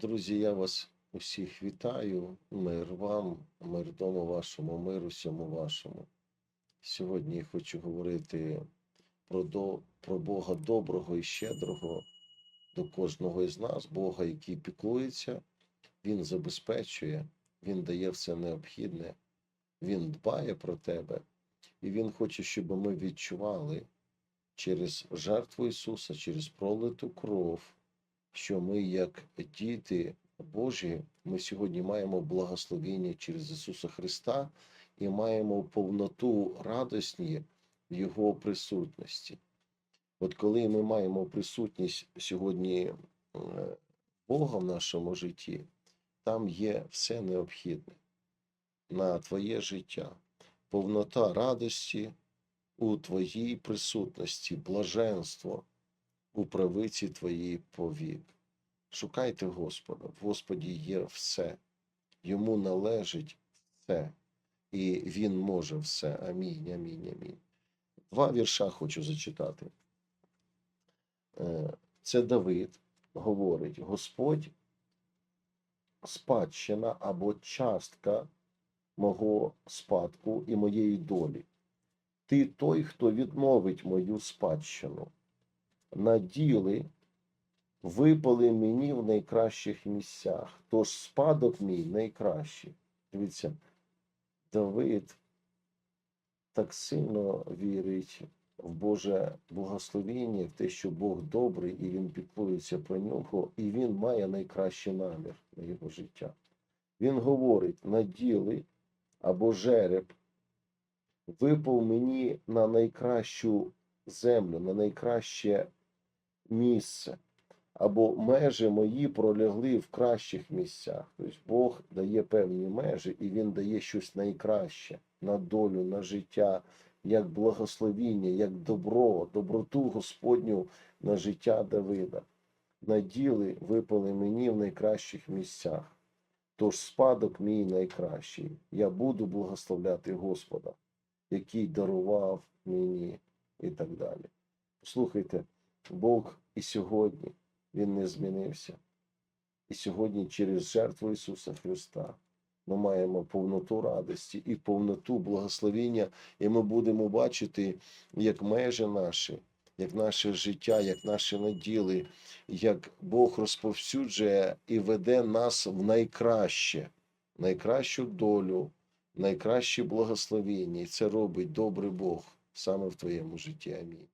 Друзі, я вас усіх вітаю. Мир вам, мир дому вашому, мир усьому вашому. Сьогодні я хочу говорити про, до, про Бога доброго і щедрого до кожного із нас, Бога, який піклується, Він забезпечує, Він дає все необхідне, Він дбає про тебе, і Він хоче, щоб ми відчували через жертву Ісуса, через пролиту кров що ми, як діти Божі, ми сьогодні маємо благословення через Ісуса Христа і маємо повноту радосні в Його присутності. От коли ми маємо присутність сьогодні е, Бога в нашому житті, там є все необхідне на твоє життя, повнота радості у твоїй присутності, блаженство у правиці твоїй повік. Шукайте Господа, в Господі є все, йому належить все, і Він може все. Амінь, амінь, амінь. Два вірша хочу зачитати. Е, Це Давид говорить: Господь спадщина або частка мого спадку і моєї долі. Ти той, хто відновить мою спадщину наділи випали мені в найкращих місцях, тож спадок мій найкращий. Дивіться, Давид так сильно вірить в Боже благословіння, в те, що Бог добрий, і Він піклується про нього, і він має найкращий намір на його життя. Він говорить: наділи або жереб випав мені на найкращу землю, на найкраще місце, або межі мої пролягли в кращих місцях. Тобто Бог дає певні межі, і Він дає щось найкраще на долю, на життя, як благословіння, як добро, доброту Господню на життя Давида. Наділи випали мені в найкращих місцях. Тож спадок мій найкращий. Я буду благословляти Господа, який дарував мені і так далі. Слухайте, Бог і сьогодні Він не змінився. І сьогодні через жертву Ісуса Христа ми маємо повноту радості і повноту благословіння, і ми будемо бачити, як межі наші, як наше життя, як наші наділи, як Бог розповсюджує і веде нас в найкраще, найкращу долю, найкраще благословіння. І це робить добрий Бог саме в твоєму житті. Амінь.